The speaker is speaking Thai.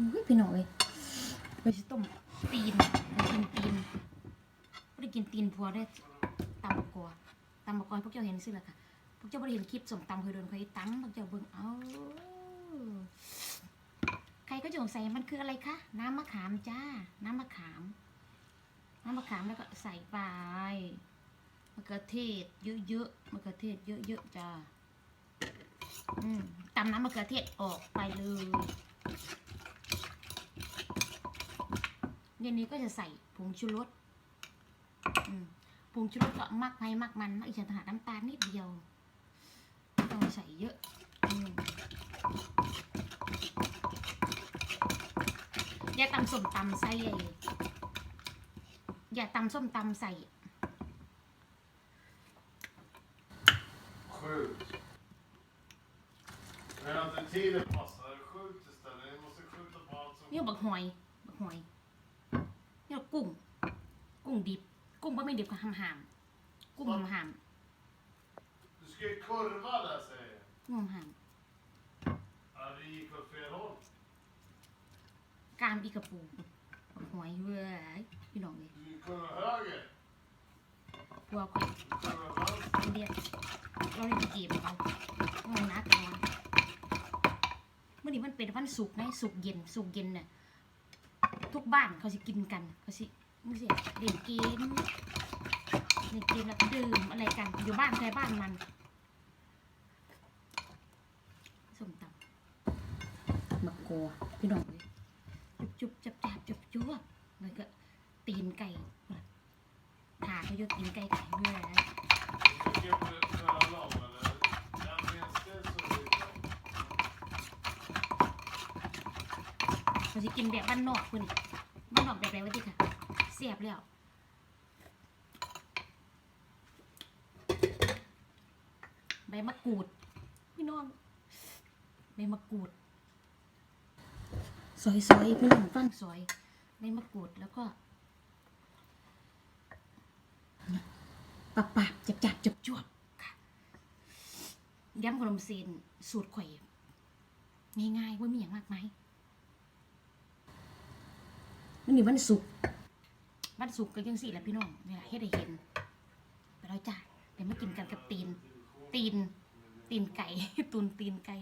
อุ้ยพี่น้องเอ้ยเราจะต้มตีนเรากินตีนไม่ได้กินตีนพัวได้ตำบักกัวตำบักกัวพวกเจ้าเห็นสิล่ะค่ะพวกเจ้าไม่ได้เห็นคลิปสมตำเคยโดนเคยตั้งพวกเจ้าเบิ่งเอาใครก็จะสงสัยมันคืออะไรคะน้ำมะขามจ้า น้ำมะขาม น้ำมะขามแล้วก็ใส่ไปมะเขือเทศเยอะๆมะเขือเทศเยอะๆจ้าอืมตำน้ำมะเขือเทศออกไปเลย เย็นนี้ก็จะใส่ผงชูรสอืมผงชูรสก็มักไปมักมันมักอีกฉันต่างหากน้ำตาลนิดเดียวไม่ต้องใส่เยอะอืมอย่าตำส้มตำใส่ไอ้อย่าตำส้มตำใส่ Sjukt. Men att inte tiden passar är sjukt istället. Ni måste skjuta på allt som... เนี่ยบักหอยบักหอย เนี่ยกุ้ง กุ้งดิบ กุ้งบ่ไม่ดิบก็หำหามๆกุ้งหำหาม Du ska ju kurva där säger jag. ๆกุ้งหำหาม Ja, det gick åt fel håll. ๆกามอีกระปูบักหอยเว้ยพี่น้องเลย Du kurvar höger. พวกข่อย Kurva vänster. เรียกเราเรียนเกมเอางงนะแต่ว่าเมื่อนี้มันเป็นวันศุกร์ไงศุกร์เย็นศุกร์เย็นน่ะ ทุกบ้านเขาสิกินกันเขาสิมึงสิเล่นเกมเล่นเกมแล้วก็ดื่มอะไรกัน อยู่บ้านใครบ้านมันส้มตำมะกอพี่น้องเลยจุบจุบจับจับจุบจุบแล้วก็ตีนไก่ถ่าเขาโยนตีนไก่ไก่ด้วยนะ Du ska köra om eller? Ja, minns det så blir det bra. เราจะกินแบบบ้านนอกคุณบ้านนอกแบบไรวะที่ค่ะเสียบแล้วใบมะกรูดพี่น้องใบมะกรูดซอยซอยพี่น้องฟังซอยใบมะกรูดแล้วก็ปับปับจับจับจับจวบค่ะยำขนมเซนสูตรข่อยง่ายๆว่ามีอย่างมากไหมาย มันนี่วันศุกร์วันศุกร์ก็ยังสี่แหละพี่น้องนี่แหละให้ได้เห็น ไปแล้วจ้าเดี๋ยวมากินกันกับตีน ตีน ตีนไก่ ตุนตีนไก่